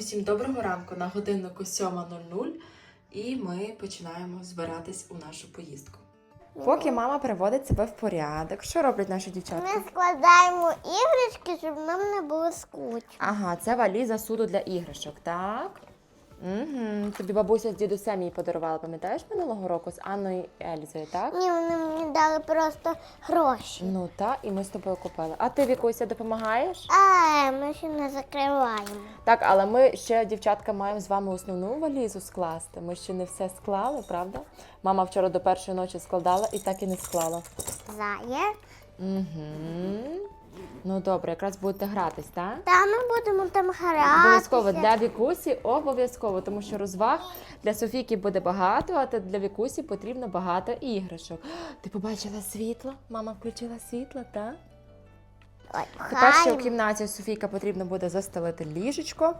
Усім доброго ранку на годиннику 7.00 і ми починаємо збиратись у нашу поїздку. Поки мама приводить себе в порядок, що роблять наші дівчатки? Ми складаємо іграшки, щоб нам не було скучно. Ага, це валіза суду для іграшок, так? Угу. Тобі бабуся з дідусем її подарувала, пам'ятаєш минулого року з Анною і Ельзою, так? Ні, вони мені дали просто гроші. Ну так, і ми з тобою купили. А ти Вікуся допомагаєш? А ми ще не закриваємо. Так, але ми ще, дівчатка, маємо з вами основну валізу скласти. Ми ще не все склали, правда? Мама вчора до першої ночі складала і так і не склала. Зає. Угу. Ну добре, якраз будете гратись, так? Та ми будемо там гратися. Обов'язково для Вікусі, обов'язково, тому що розваг для Софійки буде багато, а для Вікусі потрібно багато іграшок. Ти побачила світло? Мама включила світло, так? Ой, Тепер ще в кімнаті Софійка потрібно буде застелити ліжечко,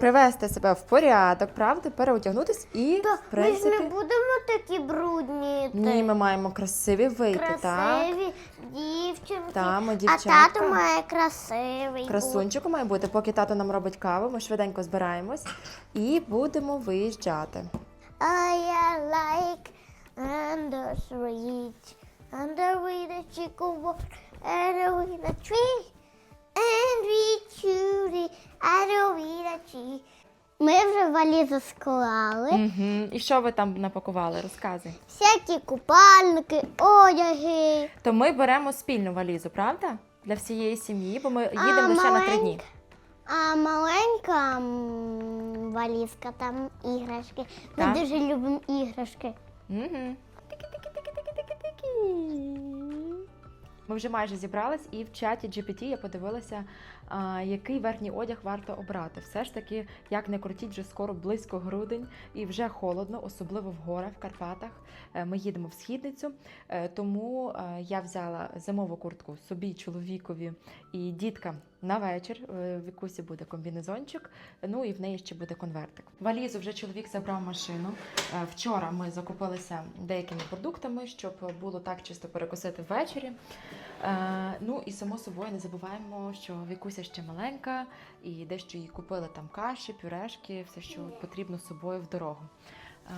привести себе в порядок, правда, переодягнутись і, Та, в Ми ж не будемо такі брудні. ні, ми маємо красиві вийти, так? красиві дівчинки. Та, ми а дівчатка. тато має красивий. Красунчику має бути, поки тато нам робить каву, ми швиденько збираємось і будемо виїжджати. I like under reach, under with a chicken and a tree, and we chewed and with a tree. Ми вже валізу склали. Угу. І що ви там напакували? Розказуй. Всякі купальники, одяги. То ми беремо спільну валізу, правда? Для всієї сім'ї, бо ми їдемо лише на три маленька? дні. А маленька м, валізка, там іграшки. Ми Так. дуже любимо іграшки. Угу. Ми вже майже зібрались, і в чаті GPT я подивилася, який верхній одяг варто обрати. Все ж таки, як не крутіть, вже скоро близько грудень і вже холодно, особливо в горах, в Карпатах. Е, Ми їдемо в східницю, е, тому е, я взяла зимову куртку собі, чоловікові і діткам на вечір. Е, В Вікусі буде комбінезончик, ну і в неї ще буде конвертик. Валізу вже чоловік забрав машину. Е, Вчора ми закупилися деякими продуктами, щоб було так чисто перекусити ввечері. Е, Ну і само собою не забуваємо, що Вікуся ще маленька, і дещо їй купили там каші, пюрешки, все, що потрібно з собою в дорогу. Е,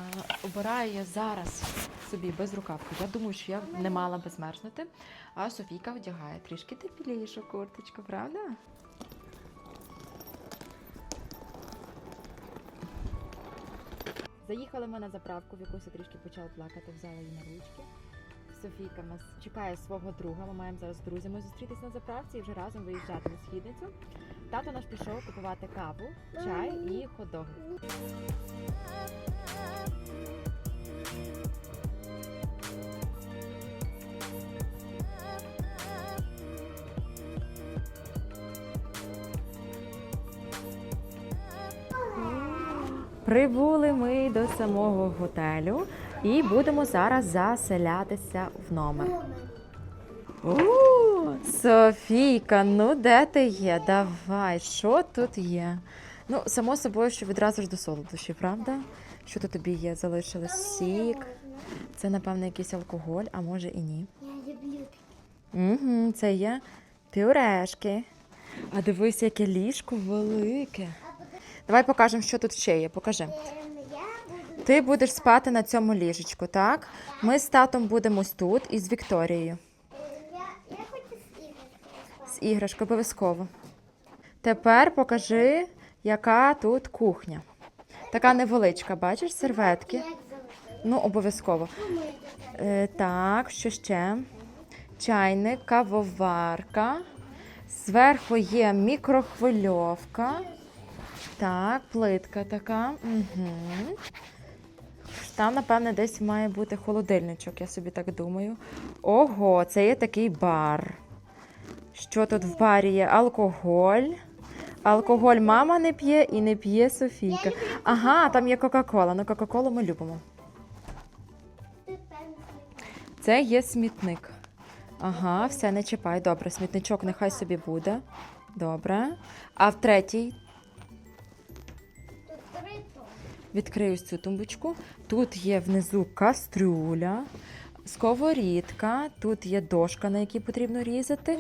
Обираю я зараз собі без рукавки. Я думаю, що я не мала би змерзнути. А Софійка вдягає трішки теплішу курточку, правда? Заїхали ми на заправку, в якусь трішки почала плакати, взяла її на ручки. Софійка нас чекає свого друга. Ми маємо зараз друзями зустрітись на заправці і вже разом виїжджати на східницю. Тато наш пішов купувати каву, чай і хот-доги. Прибули ми до самого готелю і будемо зараз заселятися в номер. О, Софійка, ну де ти є? Давай, що тут є? Ну, само собою, що відразу ж до солодощів, правда? Що тут тобі є? Залишилось сік. Це, напевно, якийсь алкоголь, а може і ні. Я люблю Угу, це є пюрешки. А дивись, яке ліжко велике. Давай покажемо, що тут ще є. Покажи. Ти будеш спати на цьому ліжечку, так? Ми з татом будемо ось тут і з Вікторією. З іграшкою. З іграшкою обов'язково. Тепер покажи, яка тут кухня. Така невеличка, бачиш, серветки. Ну, обов'язково. Е, так, що ще? Чайник, кавоварка. Зверху є мікрохвильовка. Так, плитка така. Угу. Там, напевне, десь має бути холодильничок, я собі так думаю. Ого, це є такий бар. Що тут в барі є? Алкоголь. Алкоголь мама не п'є і не п'є Софійка. Ага, там є Кока-Кола. Ну, Кока-Колу ми любимо. Це є смітник. Ага, все, не чіпай. Добре, смітничок нехай собі буде. Добре. А в третій відкрию цю тумбочку. Тут є внизу кастрюля, сковорідка, тут є дошка, на якій потрібно різати.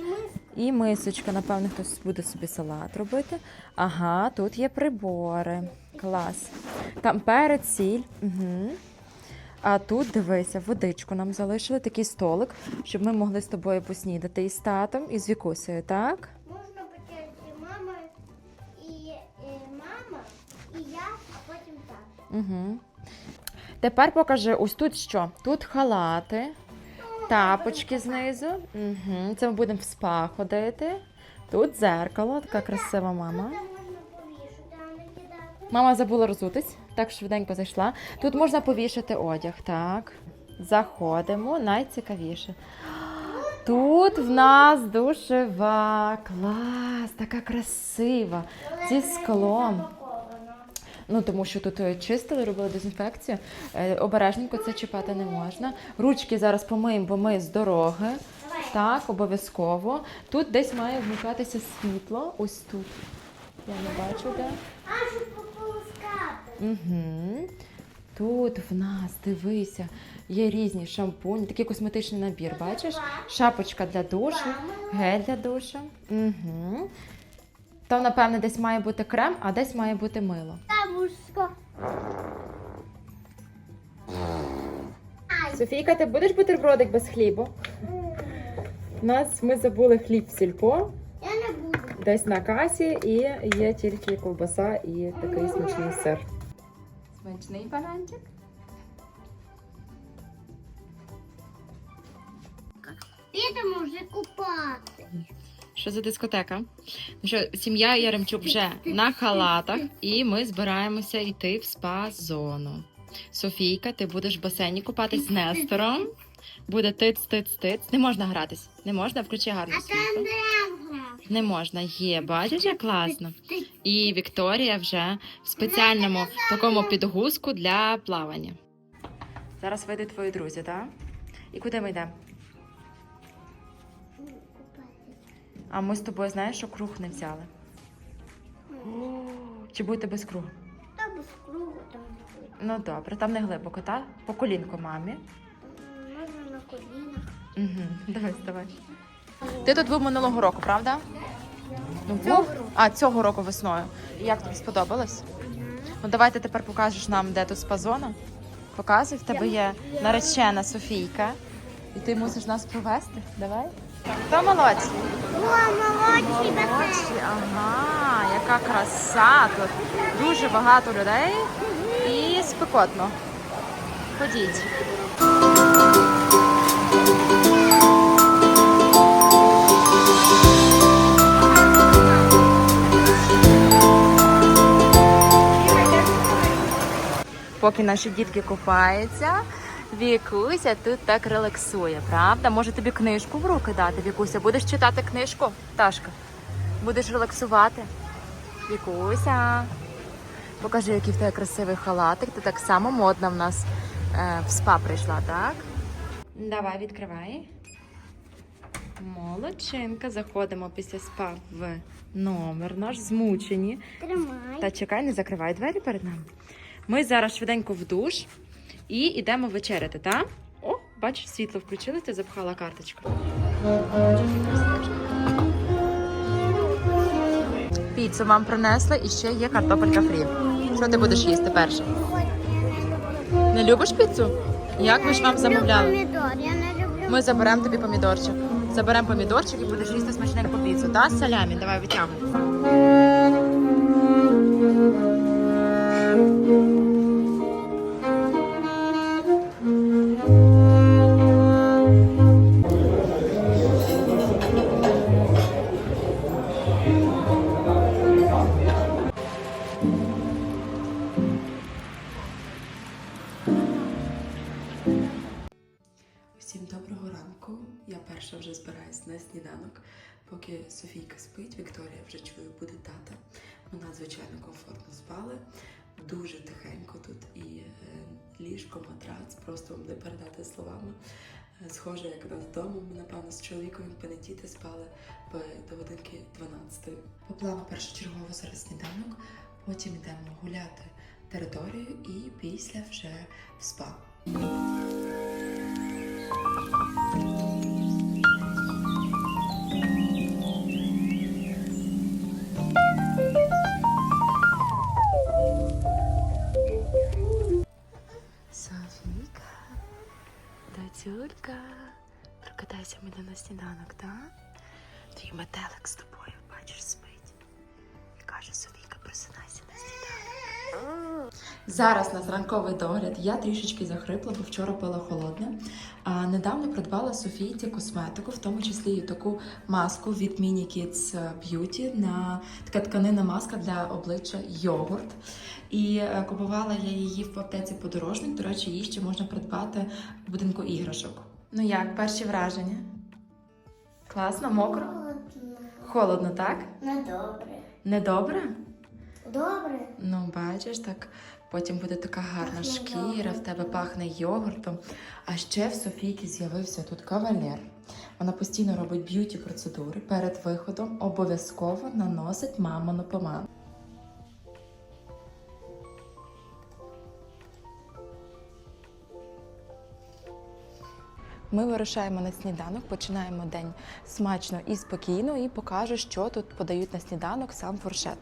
І мисочка, напевно, хтось буде собі салат робити. Ага, тут є прибори. Клас. Там перець, сіль. Угу. А тут дивися, водичку нам залишили, такий столик, щоб ми могли з тобою поснідати із татом, і з Вікусею, так? Угу. Тепер покажи, ось тут що? Тут халати, тапочки знизу. Угу. Це ми будемо в спа ходити. Тут дзеркало, така красива мама. Мама забула розутись, так швиденько зайшла. Тут можна повішати одяг, так. Заходимо, найцікавіше. Тут в нас душева. Клас, така красива. Зі склом. Ну, тому що тут е, чистили, робили дезінфекцію. Е, Обережненько це чіпати не можна. Ручки зараз помиємо, бо ми з дороги. Так, обов'язково. Тут десь має вмикатися світло. Ось тут. Я не бачу де. А, щоб пополоскати. Угу. Тут в нас, дивися, є різні шампуні, такий косметичний набір, бачиш? Шапочка для душу, гель для душу. Угу. Там, напевне, десь має бути крем, а десь має бути мило. Бабушка. Софійка, ти будеш бутербродик без хлібу? У нас ми забули хліб в сільпо, Я не буду. десь на касі, і є тільки ковбаса і такий смачний сир. Смачний бананчик. Підемо вже купати. Що за дискотека? Ну що, сім'я Яремчук вже на халатах, і ми збираємося йти в спа-зону. Софійка, ти будеш в басейні купатись з Нестором. Буде тиц, тиц, тиц. Не можна гратись. Не можна, включи гарно А світло. Не можна, є, бачиш, як класно. І Вікторія вже в спеціальному такому підгузку для плавання. Зараз вийдуть твої друзі, так? І куди ми йдемо? А ми з тобою знаєш, що круг не взяли. Чи будете без кругу? Та без кругу там буде. Ну добре, там не глибоко, так? По колінку мамі. Можна на колінах. Угу. Давай, давай. Ти тут був минулого року, правда? Ну, Цього був? року. А, цього року весною. І як тобі сподобалось? Ну давай ти тепер покажеш нам, де тут спа-зона. Показуй, в тебе є наречена Софійка. І ти мусиш нас провести. Давай. Хто молодший? Молодший. Молодший, ага, яка краса тут. Дуже багато людей і спекотно. Ходіть. Поки наші дітки купаються, Вікуся тут так релаксує, правда? Може тобі книжку в руки дати, Вікуся? Будеш читати книжку? Ташка, будеш релаксувати? Вікуся. Покажи, який в тебе красивий халатик. Ти так само модна в нас е, в спа прийшла, так? Давай, відкривай. Молодчинка. Заходимо після спа в номер наш, змучені. Тримай. Та чекай, не закривай двері перед нами. Ми зараз швиденько в душ і йдемо вечеряти, так? О, бачиш, світло включили, ти запхала карточку. Піцу вам принесли і ще є картопелька фрі. Що ти будеш їсти перше? Не любиш піцу? Як ми ж вам замовляли? Ми заберемо тобі помідорчик. Заберемо помідорчик і будеш їсти смачненьку піцу, та? З салямі, давай витягуй. Я перша вже збираюсь на сніданок. Поки Софійка спить, Вікторія вже чую, буде тата. Ми надзвичайно комфортно спали. Дуже тихенько тут і е, ліжко, матрац, просто вам не передати словами. Е, Схоже, як нас вдома. Ми, напевно, з чоловіком, діти, спали до годинки 12. По плану першочергово зараз сніданок, потім йдемо гуляти територію і після вже в спа. Метелик з тобою, бачиш, спить. І каже Софійка, просинайся на сніданок. Зараз на ранковий догляд я трішечки захрипла, бо вчора пила холодне. А недавно придбала Софійці косметику, в тому числі і таку маску від Mini Kids Beauty на така тканина маска для обличчя йогурт. І е, купувала я її в аптеці подорожник. До речі, її ще можна придбати в будинку іграшок. Ну як, перші враження? Класно, мокро? Холодно, так? Недобре. Недобре? Добре. Ну, бачиш, так потім буде така гарна Пахне шкіра, в тебе пахне йогуртом. А ще в Софійки з'явився тут кавалер. Вона постійно робить б'юті процедури. Перед виходом обов'язково наносить мамину помаду. Ми вирушаємо на сніданок, починаємо день смачно і спокійно, і покажу, що тут подають на сніданок сам фуршет.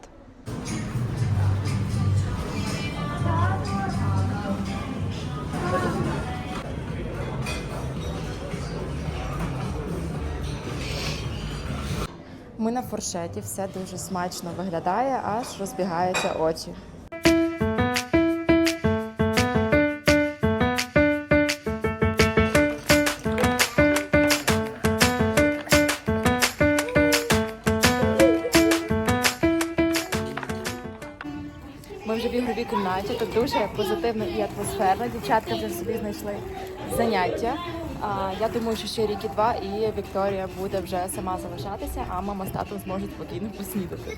Ми на фуршеті, все дуже смачно виглядає, аж розбігаються очі. Кімнаті, тут дуже позитивно і атмосферно. Дівчатка вже собі знайшли заняття. Я думаю, що ще рік і два, і Вікторія буде вже сама залишатися, а мама з татом зможуть спокійно поснідати.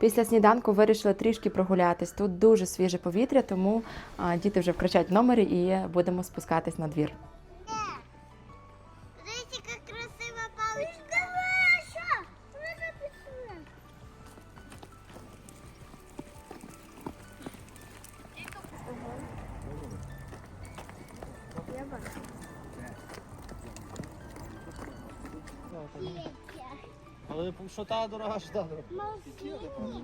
Після сніданку вирішили трішки прогулятись. Тут дуже свіже повітря, тому діти вже вкрачать в номері і будемо спускатись на двір. Але що та дорога, що та дорога.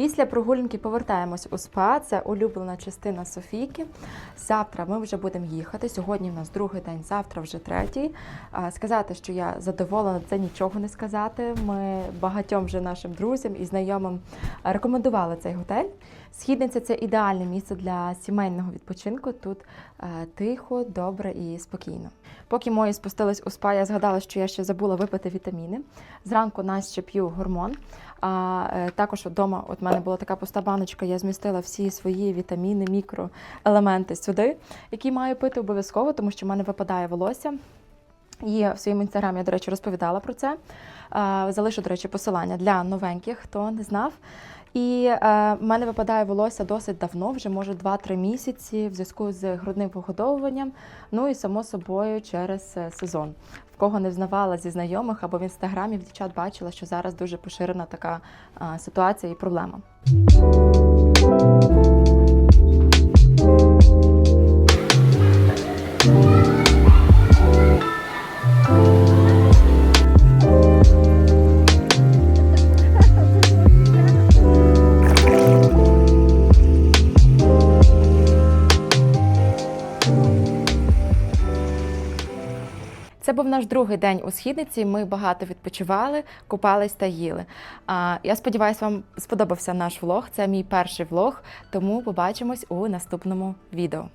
Після прогулянки повертаємось у спа. Це улюблена частина Софійки. Завтра ми вже будемо їхати. Сьогодні в нас другий день, завтра вже третій. Сказати, що я задоволена, це нічого не сказати. Ми багатьом вже нашим друзям і знайомим рекомендували цей готель. Східниця це ідеальне місце для сімейного відпочинку. Тут тихо, добре і спокійно. Поки мої спустились у спа, я згадала, що я ще забула випити вітаміни. Зранку нас ще п'ю гормон. А е, також вдома от в мене була така пуста баночка, я змістила всі свої вітаміни, мікроелементи сюди, які маю пити обов'язково, тому що в мене випадає волосся. І в своєму інстаграмі я, до речі, розповідала про це. Залишу, до речі, посилання для новеньких, хто не знав. І е, в мене випадає волосся досить давно, вже може 2-3 місяці в зв'язку з грудним вигодовуванням. Ну і само собою через е, сезон. В кого не взнавала зі знайомих або в інстаграмі в дівчат бачила, що зараз дуже поширена така ситуація і проблема. Був наш другий день у східниці. Ми багато відпочивали, купались та їли. А, я сподіваюся, вам сподобався наш влог. Це мій перший влог, тому побачимось у наступному відео.